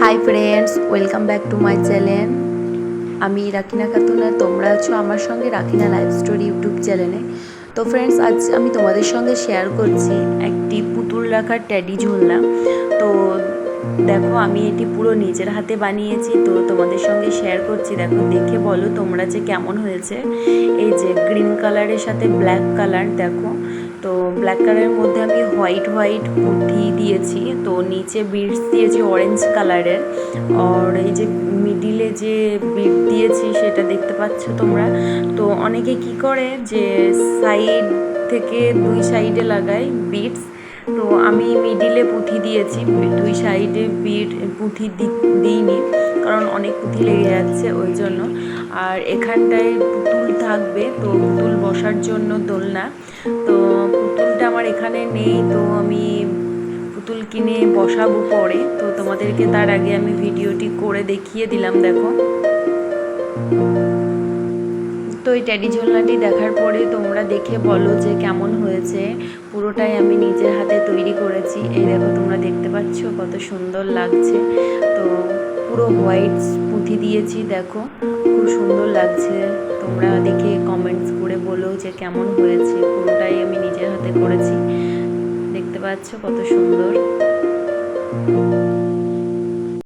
Hi friends welcome back to my channel আমি রাকিনা খাতুন আর তোমরা আছো আমার সঙ্গে রাখিনা লাইফ স্টোরি ইউটিউব চ্যানেলে তো ফ্রেন্ডস আজ আমি তোমাদের সঙ্গে শেয়ার করছি একটি পুতুল রাখার ট্যাডি ঝুলনা। তো দেখো, আমি এটি পুরো নিজের হাতে বানিয়েছি, তো তোমাদের সঙ্গে শেয়ার করছি। দেখো, দেখে বলো তোমরা যে কেমন হয়েছে। এই যে গ্রিন কালারের সাথে ব্ল্যাক কালার দেখো। তো ব্ল্যাক কালারের মধ্যে আমি হোয়াইট হোয়াইট পুঁথি দিয়েছি। তো নিচে বিটস দিয়েছি অরেঞ্জ কালারের আর এই যে মিডিলে যে বিট দিয়েছি সেটা দেখতে পাচ্ছ তোমরা। তো অনেকে কি করে যে সাইড থেকে দুই সাইডে লাগায় বিটস তো আমি মিডিলে পুঁথি দিয়েছি, দুই সাইডে বিট পুঁথি দিইনি, কারণ অনেক পুঁথি লেগে যাচ্ছে ওই জন্য। আর এখানটায় পুতুল থাকবে, তো পুতুল বসার জন্য দোলনা। তো পুতুলটা আমার এখানে নেই, তো আমি পুতুল কিনে বসাবো পরে। তো তোমাদেরকে তার আগে আমি ভিডিওটি করে দেখিয়ে দিলাম, দেখো। তো এই ট্যাডি ঝোলনাটি দেখার পরে তোমরা দেখে বলো যে কেমন হয়েছে। পুরোটাই আমি নিজের হাতে তৈরি করেছি। এই দেখো, তোমরা দেখতে পাচ্ছ কত সুন্দর লাগছে। তো পুরো হোয়াইট পুঁথি দিয়েছি, দেখো। খুব সুন্দর লাগছে। তোমরা দেখে কমেন্টস বলো যে কেমন হয়েছে পুরোটাই আমি নিজের হাতে করেছি। দেখতে পাচ্ছ কত সুন্দর।